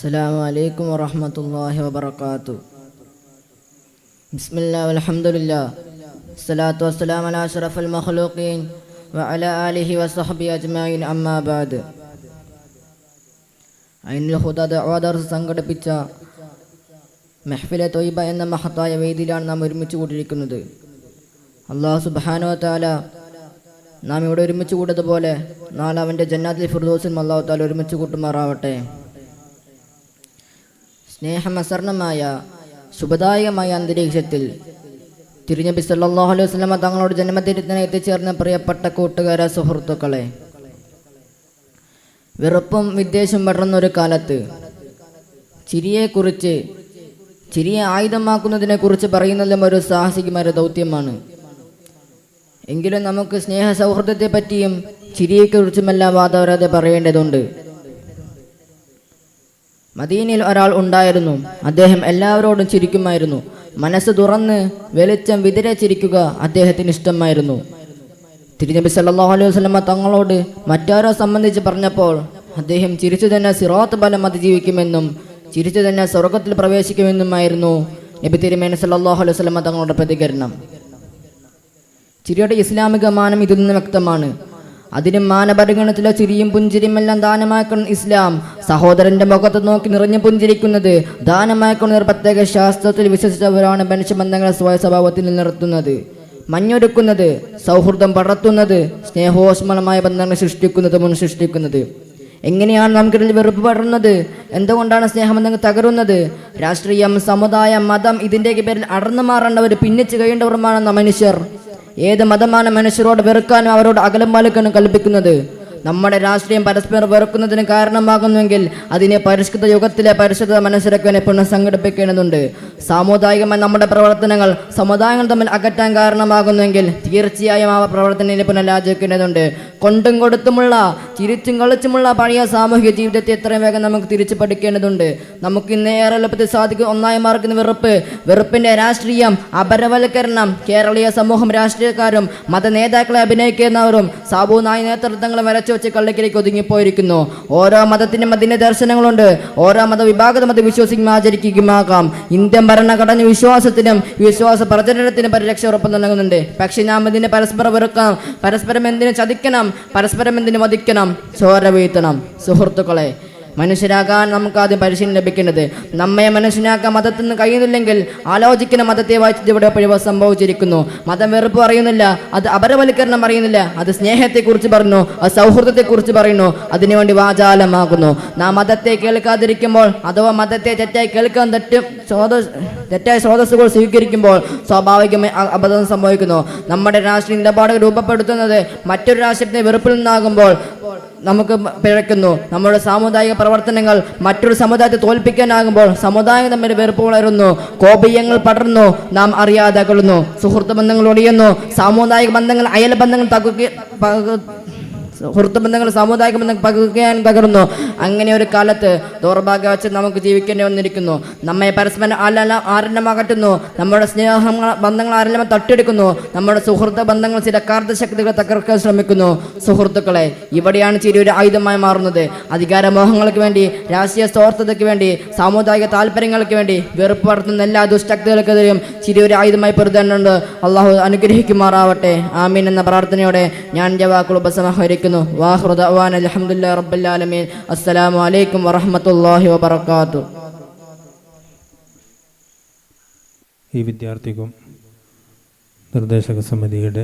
السلام عليكم ورحمة الله وبركاته بسم الله والحمد لله الصلاة والسلام على أشرف المخلوقين وعلى آله وصحبه أجمعين أما بعد അയിനുൽ ഹുദ ദർസ് സംഘടിപ്പിച്ച മെഹ്ഫിലെ തൊയ്ബ എന്ന മഹത്തായ വേദിയിലാണ് നാം ഒരുമിച്ച് കൂട്ടിയിരിക്കുന്നത് അള്ളാഹു സുബാനോ താല നാം ഇവിടെ ഒരുമിച്ച് കൂട്ടതുപോലെ നാളെ അവൻ്റെ ജന്നാത്തിൽ ഫിർദോസിൽ അള്ളാഹു താല ഒരുമിച്ച് കൂട്ടുമാറാവട്ടെ സ്നേഹമസർണമായ ശുഭദായകമായ അന്തരീക്ഷത്തിൽ തിരുനബി സല്ലാഹു അലൈഹി വസ്ലമ തങ്ങളോട് ജന്മദിനത്തിന് എത്തിച്ചേർന്ന പ്രിയപ്പെട്ട കൂട്ടുകാര സുഹൃത്തുക്കളെ വെറുപ്പും വിദ്വേഷം പടർന്നൊരു കാലത്ത് ചിരിയെക്കുറിച്ച് ചിരിയെ ആയുധമാക്കുന്നതിനെ കുറിച്ച് പറയുന്നതും ഒരു സാഹസികമായ ദൗത്യമാണ്. എങ്കിലും നമുക്ക് സ്നേഹ സൗഹൃദത്തെ പറ്റിയും ചിരിയെക്കുറിച്ചുമെല്ലാം വാദവരാതെ പറയേണ്ടതുണ്ട്. മദീനയിൽ ഒരാൾ ഉണ്ടായിരുന്നു. അദ്ദേഹം എല്ലാവരോടും ചിരിക്കുമായിരുന്നു. മനസ്സ് തുറന്ന് വെളിച്ചം വിതിരെ ചിരിക്കുക അദ്ദേഹത്തിന് ഇഷ്ടമായിരുന്നു. തിരുനബി സല്ലല്ലാഹു അലൈഹി വസല്ലമ തങ്ങളോട് മറ്റാരോ സംബന്ധിച്ച് പറഞ്ഞപ്പോൾ അദ്ദേഹം ചിരിച്ചു തന്നെ സിറാത്ത് ബലം അതിജീവിക്കുമെന്നും ചിരിച്ചു തന്നെ സ്വർഗത്തിൽ പ്രവേശിക്കുമെന്നുമായിരുന്നു നബി തിരുമേനി സല്ലാഹു അലൈഹി വസല്ലമ തങ്ങളുടെ പ്രതികരണം. ചിരിയുടെ ഇസ്ലാമിക മാനം ഇതിൽ നിന്ന് വ്യക്തമാണ്. അതിനും മാനപരിഗണത്തിലെ ചിരിയും പുഞ്ചിരിയും എല്ലാം ദാനമാക്കണം ഇസ്ലാം. സഹോദരന്റെ മുഖത്ത് നോക്കി നിറഞ്ഞു പുഞ്ചിരിക്കുന്നത് ദാനമാക്കുന്ന ഒരു പ്രത്യേക ശാസ്ത്രത്തിൽ വിശ്വസിച്ചവരാണ് സ്വയ സ്വഭാവത്തിൽ നിലനിർത്തുന്നത്. മഞ്ഞൊരുക്കുന്നത് സൗഹൃദം പടർത്തുന്നത് സ്നേഹോഷ്മളമായ ബന്ധങ്ങൾ സൃഷ്ടിക്കുന്നത് മുൻ സൃഷ്ടിക്കുന്നത്. എങ്ങനെയാണ് നമുക്കിടയിൽ വെറുപ്പ് പടർന്നത് എന്തുകൊണ്ടാണ് സ്നേഹബന്ധങ്ങൾ തകരുന്നത്? രാഷ്ട്രീയം സമുദായം മതം ഇതിന്റെയൊക്കെ പേരിൽ അടർന്നു മാറേണ്ടവർ ഭിന്നിച്ച് കഴിയേണ്ടവരുമാണെന്ന മനുഷ്യർ? ഏത് മതമാണ് മനുഷ്യരോട് വെറുക്കാനും അവരോട് അകലം പാലിക്കാനും കൽപ്പിക്കുന്നത്? നമ്മുടെ രാഷ്ട്രീയം പരസ്പരം വെറുക്കുന്നതിന് കാരണമാകുന്നുവെങ്കിൽ അതിനെ പരിഷ്കൃത യുഗത്തിലെ പരിശുദ്ധ മനസ്സിലാക്കാൻ പുനഃ സംഘടിപ്പിക്കേണ്ടതുണ്ട്. സാമുദായികമായ നമ്മുടെ പ്രവർത്തനങ്ങൾ സമുദായങ്ങൾ തമ്മിൽ അകറ്റാൻ കാരണമാകുന്നെങ്കിൽ തീർച്ചയായും ആ പ്രവർത്തനത്തെ പുനരാചരിക്കേണ്ടതുണ്ട് കൊണ്ടും കൊടുത്തുമുള്ള ചിരിച്ചും കളിച്ചുമുള്ള പഴയ സാമൂഹിക ജീവിതത്തെ എത്രയും വേഗം നമുക്ക് തിരിച്ചു പഠിക്കേണ്ടതുണ്ട്. നമുക്ക് ഇന്ന് ഏറെ എളുപ്പത്തിൽ സാധിക്കും ഒന്നായി മാർക്കുന്ന വെറുപ്പ്. വെറുപ്പിന്റെ രാഷ്ട്രീയം അപരവൽക്കരണം കേരളീയ സമൂഹം രാഷ്ട്രീയക്കാരും മത നേതാക്കളെ അഭിനയിക്കുന്നവരും സാബുനായ നേതൃത്വങ്ങളും വരച്ചു വെച്ച് കള്ളിക്കിലേക്ക് ഒതുങ്ങിപ്പോയിരിക്കുന്നു. ഓരോ മതത്തിനും അതിന്റെ ദർശനങ്ങളുണ്ട്. ഓരോ മതവിഭാഗത്തും അത് വിശ്വസിക്കും ആകാം ഇന്ത്യൻ ഭരണഘടന വിശ്വാസത്തിനും വിശ്വാസ പ്രചരണത്തിനും പരിരക്ഷ ഉറപ്പ് നൽകുന്നുണ്ട്. പക്ഷെ നാം ഇതിനെ പരസ്പരം വെറുക്കണം. പരസ്പരം എന്തിനു ചതിക്കണം? പരസ്പരം എന്തിനു വധിക്കണം? ചോര വീഴ്ത്തണം സുഹൃത്തുക്കളെ മനുഷ്യരാകാൻ നമുക്ക് ആദ്യം പരിശീലനം ലഭിക്കേണ്ടത് നമ്മെ മനുഷ്യനാക്കാൻ മതത്തിൽ നിന്ന് കഴിയുന്നില്ലെങ്കിൽ ആലോചിക്കുന്ന മതത്തെ വായിച്ചത് ഇവിടെ പിഴവ് സംഭവിച്ചിരിക്കുന്നു. മതം വെറുപ്പ് അറിയുന്നില്ല അത് അപരവൽക്കരണം അറിയുന്നില്ല അത് സ്നേഹത്തെക്കുറിച്ച് പറഞ്ഞു അത് സൗഹൃദത്തെക്കുറിച്ച് പറയുന്നു അതിനുവേണ്ടി വാചാലമാകുന്നു. നാം മതത്തെ കേൾക്കാതിരിക്കുമ്പോൾ അഥവാ മതത്തെ തെറ്റായി കേൾക്കാൻ തെറ്റും സ്രോതസ് തെറ്റായ സ്രോതസ്സുകൾ സ്വീകരിക്കുമ്പോൾ സ്വാഭാവികമായി അബദ്ധം സംഭവിക്കുന്നു. നമ്മുടെ രാഷ്ട്രീയ നിലപാടുകൾ രൂപപ്പെടുത്തുന്നത് മറ്റൊരു രാഷ്ട്രീയത്തിന്റെ വെറുപ്പിൽ നിന്നാകുമ്പോൾ നമുക്ക് പിഴയ്ക്കുന്നു. നമ്മുടെ സാമുദായിക പ്രവർത്തനങ്ങൾ മറ്റൊരു സമുദായത്തെ തോൽപ്പിക്കാനാകുമ്പോൾ സമുദായം തമ്മിൽ വെറുപ്പ് വളരുന്നു. കോപീയങ്ങൾ പടർന്നു. നാം അറിയാതെ കൊള്ളുന്നു സുഹൃത്ത് ബന്ധങ്ങൾ ഒടിയുന്നു. സാമുദായിക ബന്ധങ്ങൾ അയൽ ബന്ധങ്ങൾ തകുക പക- സുഹൃത്ത് ബന്ധങ്ങൾ സാമുദായിക ബന്ധങ്ങൾ പകുക്കാൻ തകർന്നു. അങ്ങനെ ഒരു കാലത്ത് ദൗർഭാഗ്യവച്ച് നമുക്ക് ജീവിക്കേണ്ടി വന്നിരിക്കുന്നു. നമ്മെ പരസ്പരം ആരെല്ലാം ആരണ്യമാകറ്റുന്നു നമ്മുടെ സ്നേഹ ബന്ധങ്ങൾ ആരെല്ലാം തട്ടിയെടുക്കുന്നു? നമ്മുടെ സുഹൃത്ത് ബന്ധങ്ങൾ ചില കാർത്ത ശക്തികളെ തകർക്കാൻ ശ്രമിക്കുന്നു. സുഹൃത്തുക്കളെ ഇവിടെയാണ് ചിരി ഒരു ആയുധമായി മാറുന്നത്. അധികാരമോഹങ്ങൾക്ക് വേണ്ടി രാഷ്ട്രീയ സ്വാർത്ഥതയ്ക്ക് വേണ്ടി സാമുദായിക താല്പര്യങ്ങൾക്ക് വേണ്ടി വെറുപ്പ് വളർത്തുന്ന എല്ലാ ദുഷ്ടക്തികൾക്കെതിരെയും ഒരു ആയുധമായി പൊരുതേണ്ടതുണ്ട്. അള്ളാഹു അനുഗ്രഹിക്കുമാറാവട്ടെ. ആമീൻ എന്ന പ്രാർത്ഥനയോടെ ഞാൻ ജവാക്കുൾ വാക്കുകൾ ഉപസംഹരിക്കുന്നു വാഹൃദാൻ അലഹമുല്ലാ വാത്തു അസ്സലാമു അലൈക്കും വറഹമത്തല്ലാഹി വബർക്കാത്തു ഈ വിദ്യാർത്ഥിക്കും നിർദ്ദേശക സമിതിയുടെ